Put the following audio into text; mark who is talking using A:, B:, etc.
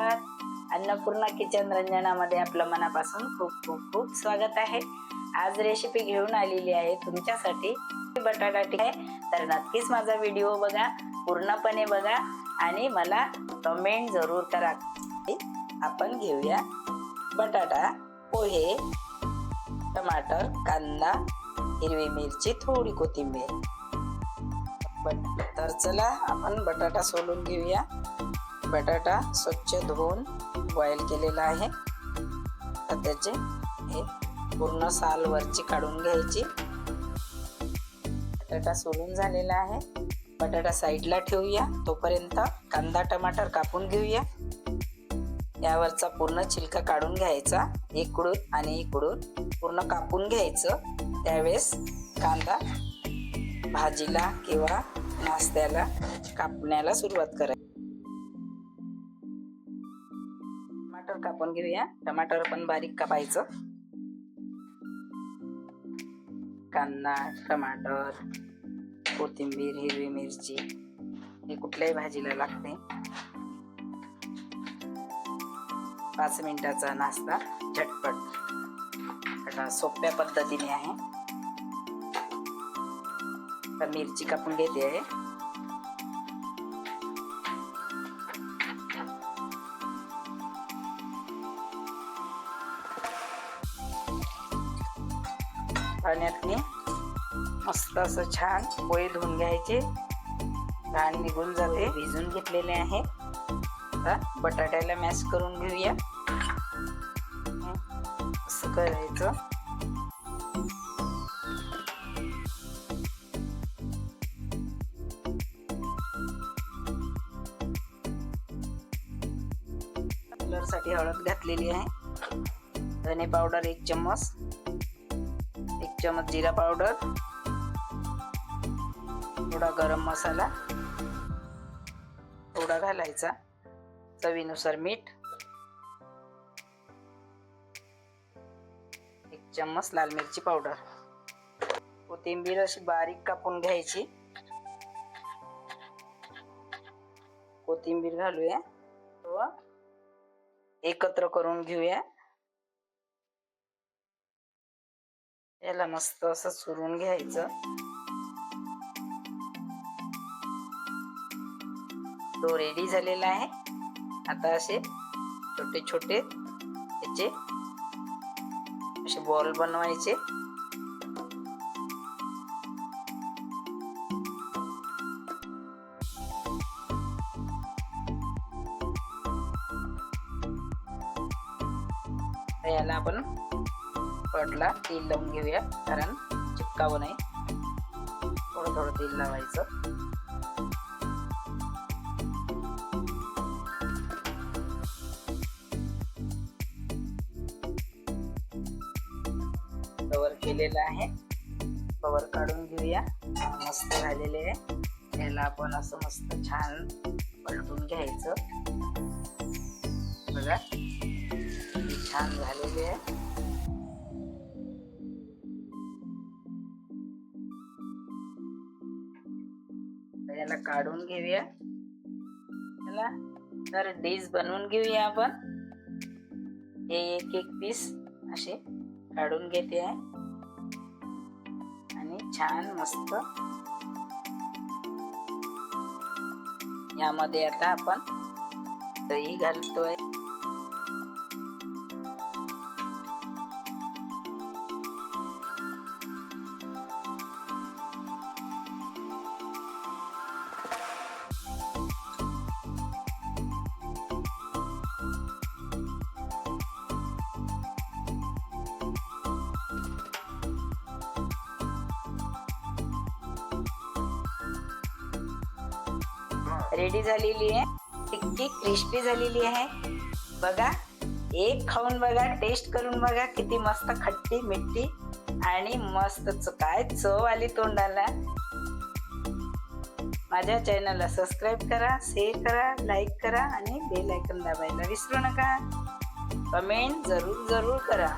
A: नमस्कार. अन्नपूर्णा किचन रंजनामध्ये आपलं मनापासून खूप खूप खूप स्वागत आहे. आज रेसिपी घेऊन आलेली आहे तुमच्यासाठी. बटाटा ठीक आहे. तर नक्कीच माझा व्हिडिओ बघा. पूर्णपणे बघा. आणि मला कमेंट जरूर करा. आपण घेऊया बटाटा पोहे टमाटर कांदा हिरवी मिरची थोडी कोथिंबीर. बट तर चला आपण बटाटा सोलून घेऊया. बटाटा स्वच्छ धुवून बॉईल केलेला आहे. त्याचे हे पूर्ण साल वरची काढून घ्यायची. बटाटा सोलून झालेला आहे. बटाटा साईडला ठेवूया. तोपर्यंत कांदा टमाटर कापून घेऊया. यावरचा पूर्ण छिलका काढून घ्यायचा. इकडून आणि इकडून पूर्ण कापून घ्यायचं. त्यावेळेस कांदा भाजीला किंवा नाश्त्याला कापण्याला सुरुवात करायची कापून घेऊया. टमाटर पण बारीक कापायचं. कांदा टमाटर कोथिंबीर हिरवी मिरची हे कुठल्याही भाजीला लागते. पाच मिनिटाचा नाश्ता झटपट. आता सोप्या पद्धतीने आहे. तर मिरची कापून घेते आहे. पाण्यातनी मस्त असं छान पोळी धुवून घ्यायचे. घाण निघून जाते. भिजून घेतलेले आहे. आता बटाट्याला मॅश करून घेऊया. असं करायचं. कलरसाठी हळद घातलेली आहे. धने पावडर एक चम्मच. चमच जिरा पावडर थोडा गरम मसाला थोडा घालायचा चवीनुसार मीठ एक चम्मच लाल मिरची पावडर. कोथिंबीर अशी बारीक कापून घ्यायची. कोथिंबीर घालूया. व एकत्र करून घेऊया. याला मस्त असं चुरून घ्यायचं. तो रेडी झालेला आहे. आता असे छोटे छोटे याचे असे बॉल बनवायचे. याला आपण पडला तेल लावून घेऊया. कारण चिपकावं नाही. थोडं थोडं तेल लावायचं. कवर केलेलं आहे. कवर काढून घेऊया. मस्त झालेले आहे. त्याला आपण असं मस्त छान पलटून घ्यायचं. बघा. छान झालेले आहे. याला काढून घेऊया. याला तर डिश बनवून घेऊया आपण. हे एक एक पीस असे काढून घेते आहे. आणि छान मस्त. यामध्ये आता आपण दही घालतोय. रेडी झालेली आहे. टिक्की क्रिस्पी झालेली आहे. बघा एक खाऊन बघा टेस्ट करून बघा किती मस्त खट्टी मिठी आणि मस्त च- काय चव आली तोंडाला. माझ्या चॅनलला सबस्क्राईब करा शेअर करा लाईक करा आणि बेल आयकन दाबायला विसरू नका. कमेंट जरूर जरूर करा.